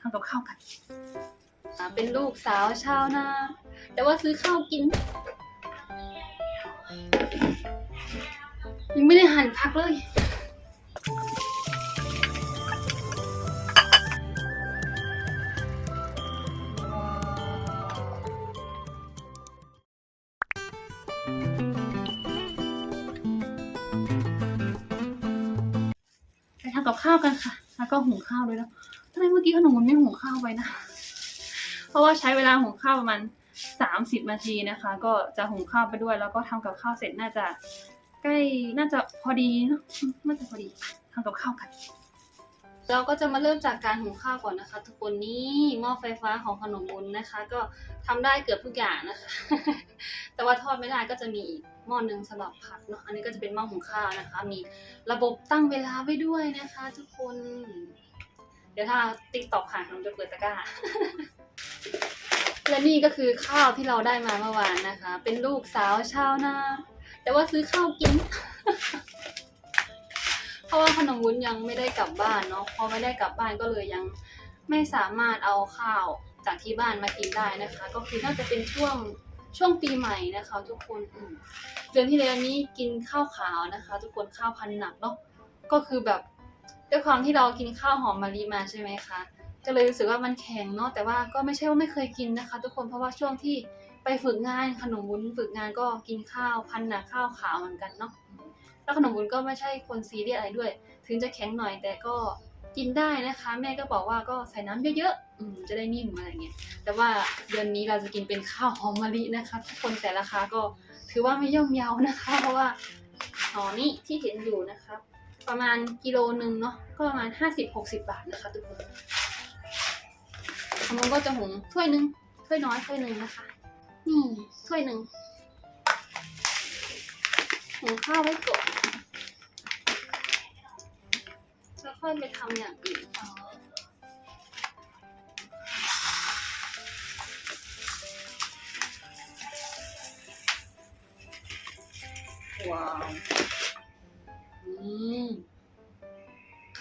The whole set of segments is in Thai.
ทำกับข้าวกันอ่าเป็นลูกสาวชาวนาแต่ว่าซื้อข้าวกิน ยังไม่ได้หั่นผักเลยไปทำกับข้าวกันค่ะ แล้วก็หุงข้าวด้วยแล้วทำไม เมื่อกี้ขนมมันไม่หุงข้าวไว้นะ เพราะว่าใช้เวลาหุงข้าวประมาณสามสิบนาทีนะคะ ก็จะหุงข้าวไปด้วย แล้วก็ทำกับข้าวเสร็จน่าจะ ใกล้น่าจะพอดีเนอะน่าจะพอดีทำกับข้าวกันเราก็จะมาเริ่มจากการหุงข้าวก่อนนะคะ ทุกคนนี่หม้อไฟฟ้าของขนมบุญนะคะ ก็ทำได้เกือบทุกอย่างนะคะ แต่ว่าทอดไม่ได้ก็จะมีอีกหม้อหนึ่งสำหรับผัดเนาะอันนี้ก็จะเป็นหม้อหุงข้าวนะคะ มีระบบตั้งเวลาไว้ด้วยนะคะ ทุกคน เดี๋ยวถ้าติ๊กตอกผ่านผมจะเปิดตะกร้า และนี่ก็คือข้าวที่เราได้มาเมื่อวานนะคะ เป็นลูกสาวชาวนา แต่ว่าซื้อข้าวกิน เพราะว่าขนมวุ้นยังไม่ได้กลับบ้านเนาะ พอไม่ได้กลับบ้านก็เลยยังไม่สามารถเอาข้าวจากที่บ้านมากินได้นะคะ ก็คือน่าจะเป็นช่วงช่วงปีใหม่นะคะ ทุกคนเดือนที่แล้วนี้กินข้าวขาวนะคะ ทุกคนข้าวพันหนักเนาะ ก็คือแบบ ด้วยความที่เรากินข้าวหอมมะลิมาใช่ไหมคะ ก็เลยรู้สึกว่ามันแข็งเนาะแต่ว่าก็ไม่ใช่ว่าไม่เคยกินนะคะ ทุกคนเพราะว่าช่วงที่ไปฝึกงานขนมวุ้นฝึกงานก็กินข้าวพันหนักข้าวขาวเหมือนกันเนาะแล้วขนมวุ้นก็ไม่ใช่คนซีเรียสอะไรด้วย ถึงจะแข็งหน่อยแต่ก็กินได้นะคะ แม่ก็บอกว่าก็ใส่น้ำเยอะๆอืจะได้นิ่มอะไรเงี้ยแต่ว่าเดือนนี้เราจะกินเป็นข้าวหอมมะลินะคะ ทุกคนแต่ราคาก็ถือว่าไม่ย่อมเยานะคะ เพราะว่าหอนี้ที่เห็นอยู่นะคะ ประมาณกิโลหนึ่งเนาะก็ประมาณห้าสิบหกสิบาทนะคะทุกคนมันก็จะหุงถ้วยหนึ่งถ้วยน้อยถ้วยหนึ่งนะคะ นี่ถ้วยหนึ่งหุงข้าวไว้ก่อนแล้วค่อยไปทำอย่างอื่นต่อว้าว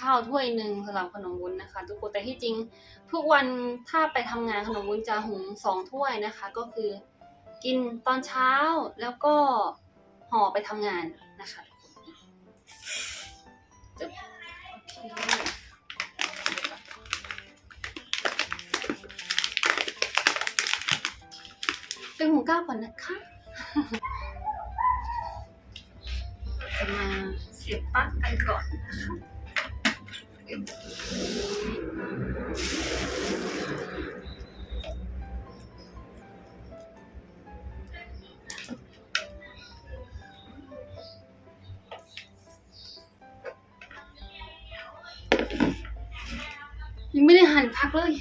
ข้าวถ้วยหนึ่งสำหรับขนมวุ้นนะคะทุกคนแต่ที่จริงทุกวันถ้าไปทำงานขนมวุ้นจะหุงสองถ้วยนะคะ ก็คือกินตอนเช้าแล้วก็ห่อไปทำงานนะคะเคไปหุงข้าวก่อนนะคะจะมาเสียบปลั๊กกันก่อนนะคะ ยังไม่ได้หั่นพักเลย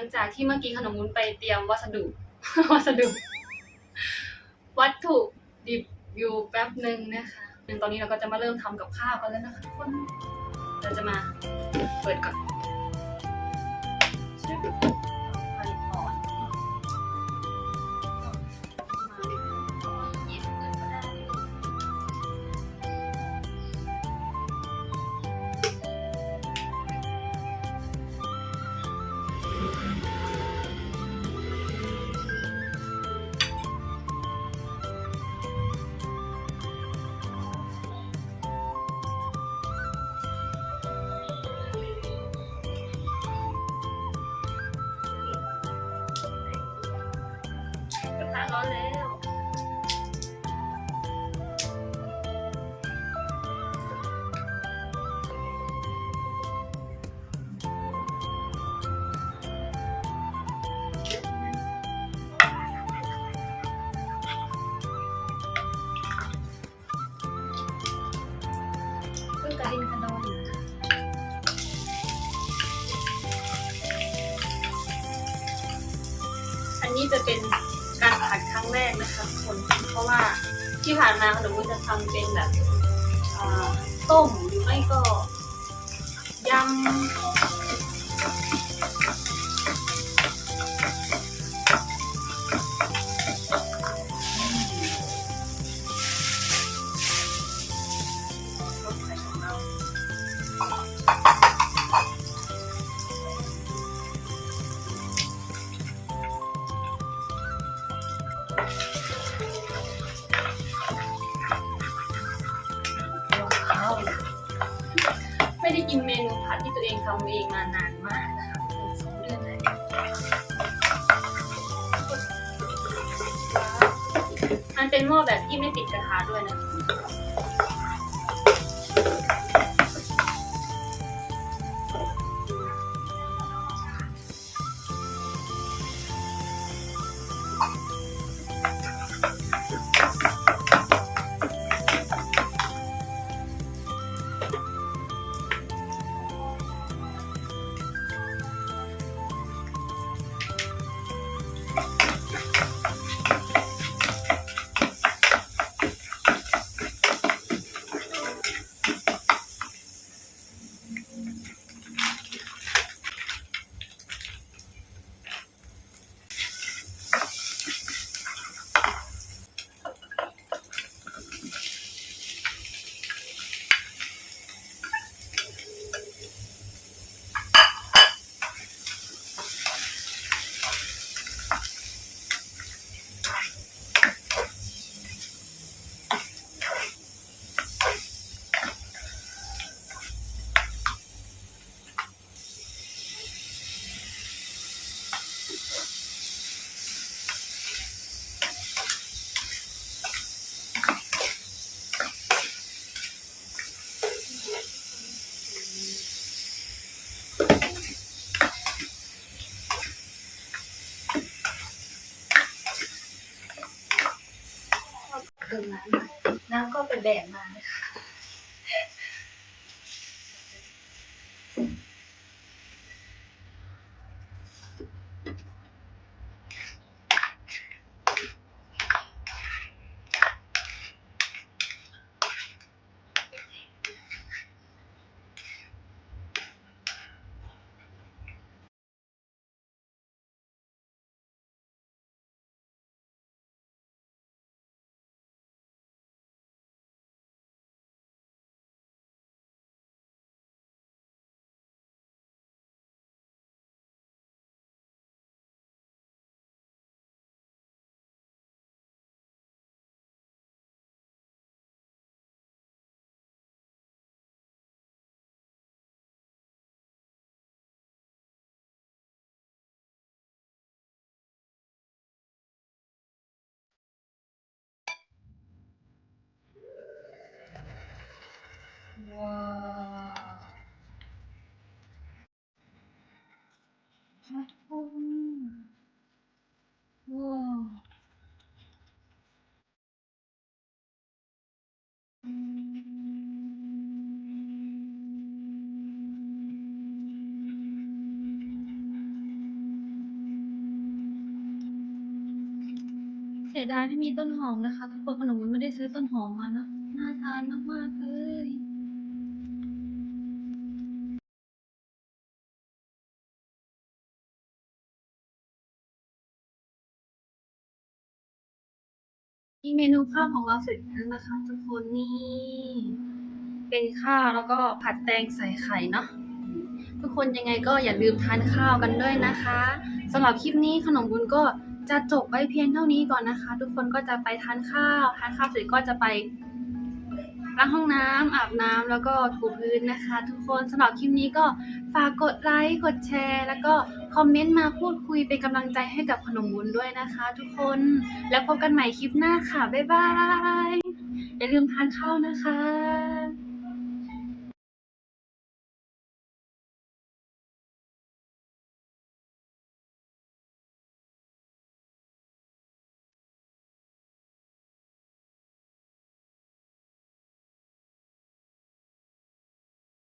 ลังจากที่เมื่อกี้ขนมวุ้นไปเตรียมวัสดุ วัสดุ วัตถุดิบอยู่แป๊บหนึ่งนะคะตอนนี้เราก็จะมาเริ่มทำกับข้าวกันแล้วนะคะทุกคนเราจะมาเปิดก่อนะร้อนแล้วกระดินกระดอนอันนี้จะเป็น แรกนะคะคนเพราะว่าที่ผ่านมาขนมจะทำเป็นแบบต้มหรือไม่ก็ยำ ไม่ได้กินเมนูผัดที่ตัวเองทำเองมานานมากนะคะสองเดือนเลยมันเป็นหม้อแบบที่ไม่ติดกระทะด้วยนะ แดดมา ว้าว้าวเสียดายไม่มีต้นหอมนะคะทุกคนขนมมันไม่ได้ซื้อต้นหอมมานะน่าทานมากๆ นี่เมนูข้าวของเราเสร็จแล้วนะคะทุกคนนี่ เป็นข้าวแล้วก็ผัดแตงใส่ไข่เนาะทุกคนยังไงก็อย่าลืมทานข้าวกันด้วยนะคะสำหรับคลิปนี้ขนมบุญก็จะจบไว้เพียงเท่านี้ก่อนนะคะ ทุกคนก็จะไปทานข้าวทานข้าวเสร็จก็จะไป ล้างห้องน้ำอาบน้ำแล้วก็ถูพื้นนะคะ ทุกคนสำหรับคลิปนี้ก็ฝากกดไลค์กดแชร์ แล้วก็คอมเมนต์มาพูดคุยเป็นกำลังใจให้กับขนมบุญด้วยนะคะ ทุกคนแล้วพบกันใหม่คลิปหน้าค่ะบ๊ายบายอย่าลืมทานข้าวนะคะ